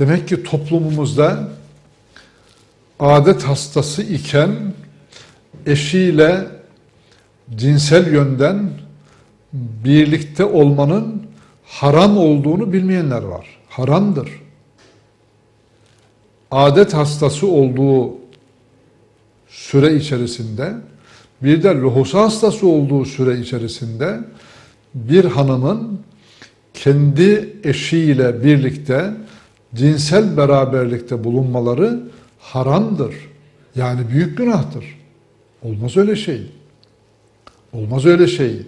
Demek ki toplumumuzda adet hastası iken eşiyle cinsel yönden birlikte olmanın haram olduğunu bilmeyenler var. Haramdır. Adet hastası olduğu süre içerisinde bir de lohusa hastası olduğu süre içerisinde bir hanımın kendi eşiyle birlikte cinsel beraberlikte bulunmaları haramdır. Yani büyük günahtır. Olmaz öyle şey. Olmaz öyle şey.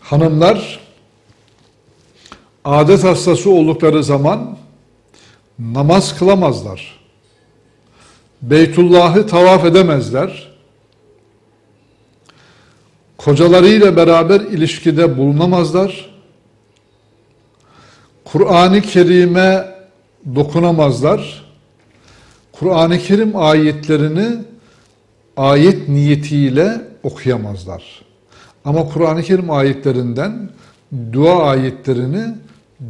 Hanımlar adet hastası oldukları zaman namaz kılamazlar. Beytullah'ı tavaf edemezler. Kocalarıyla beraber ilişkide bulunamazlar. Kur'an-ı Kerim'e dokunamazlar. Kur'an-ı Kerim ayetlerini ayet niyetiyle okuyamazlar. Ama Kur'an-ı Kerim ayetlerinden dua ayetlerini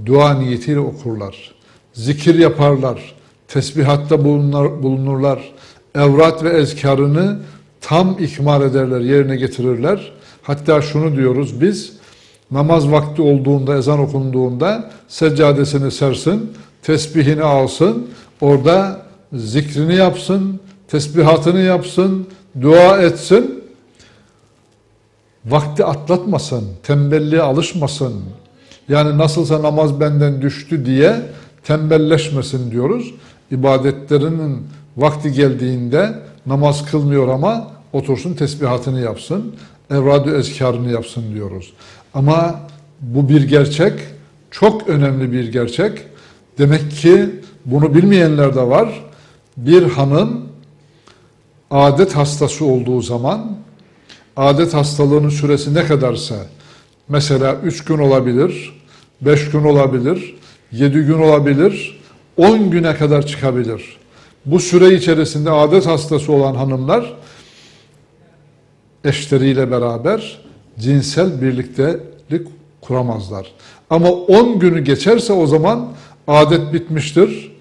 dua niyetiyle okurlar. Zikir yaparlar. Tesbihatta bulunur, bulunurlar. Evrat ve ezkarını tam ikmal ederler, yerine getirirler. Hatta şunu diyoruz biz, namaz vakti olduğunda, ezan okunduğunda seccadesini sersin, tesbihini alsın, orada zikrini yapsın, tesbihatını yapsın, dua etsin. Vakti atlatmasın, tembelliğe alışmasın. Yani nasılsa namaz benden düştü diye tembelleşmesin diyoruz. İbadetlerinin vakti geldiğinde namaz kılmıyor ama otursun tesbihatını yapsın, evrad-ı ezkarını yapsın diyoruz. Ama bu bir gerçek, çok önemli bir gerçek. Demek ki bunu bilmeyenler de var. Bir hanım adet hastası olduğu zaman adet hastalığının süresi ne kadarsa mesela 3 gün olabilir, 5 gün olabilir, 7 gün olabilir, 10 güne kadar çıkabilir. Bu süre içerisinde adet hastası olan hanımlar eşleriyle beraber cinsel birliktelik kuramazlar. Ama 10 günü geçerse o zaman adet bitmiştir.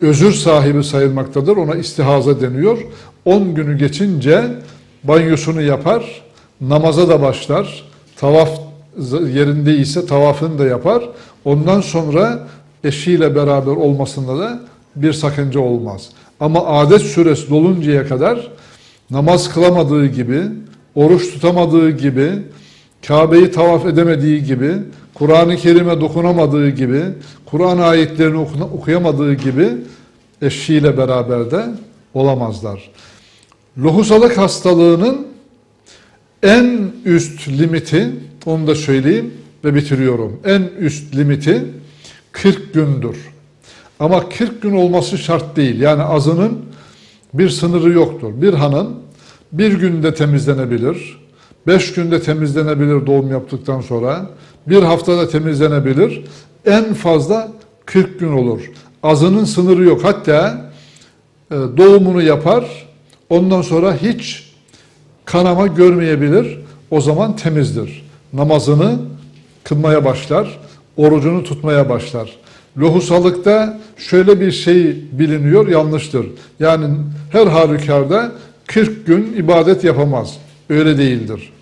Özür sahibi sayılmaktadır. Ona istihaza deniyor. 10 günü geçince banyosunu yapar, namaza da başlar. Tavaf yerinde ise tavafını da yapar. Ondan sonra eşiyle beraber olmasında da bir sakınca olmaz. Ama adet süresi doluncaya kadar namaz kılamadığı gibi, oruç tutamadığı gibi, Kabe'yi tavaf edemediği gibi, Kur'an-ı Kerim'e dokunamadığı gibi, Kur'an ayetlerini okuyamadığı gibi eşiyle beraber de olamazlar. Lohusalık hastalığının en üst limiti, onu da söyleyeyim ve bitiriyorum. En üst limiti 40 gündür. Ama 40 gün olması şart değil. Yani azının bir sınırı yoktur. Bir hanım bir günde temizlenebilir, beş günde temizlenebilir doğum yaptıktan sonra, bir haftada temizlenebilir, en fazla 40 gün olur. Azının sınırı yok. Hatta e, doğumunu yapar, ondan sonra hiç kanama görmeyebilir, o zaman temizdir. Namazını kılmaya başlar, orucunu tutmaya başlar. Lohusalıkta şöyle bir şey biliniyor, yanlıştır. Yani her halükarda 40 gün ibadet yapamaz. Öyle değildir.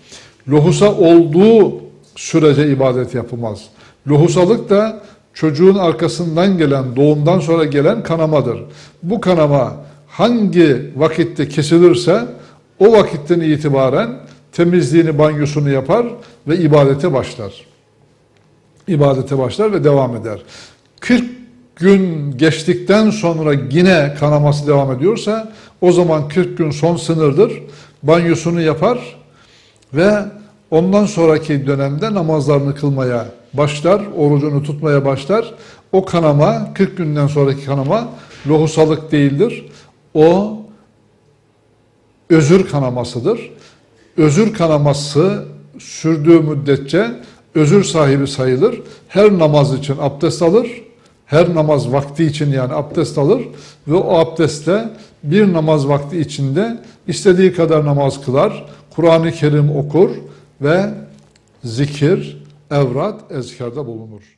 Lohusa olduğu sürece ibadet yapamaz. Lohusalık da çocuğun arkasından gelen, doğumdan sonra gelen kanamadır. Bu kanama hangi vakitte kesilirse o vakitten itibaren temizliğini, banyosunu yapar ve ibadete başlar. İbadete başlar ve devam eder. 40 gün geçtikten sonra yine kanaması devam ediyorsa o zaman 40 gün son sınırdır. Banyosunu yapar ve ondan sonraki dönemde namazlarını kılmaya başlar, orucunu tutmaya başlar. O kanama 40 günden sonraki kanama lohusalık değildir. O özür kanamasıdır. Özür kanaması sürdüğü müddetçe özür sahibi sayılır. Her namaz için abdest alır. Her namaz vakti için yani abdest alır ve o abdestle bir namaz vakti içinde istediği kadar namaz kılar, Kur'an-ı Kerim okur ve zikir, evrat, ezkarda bulunur.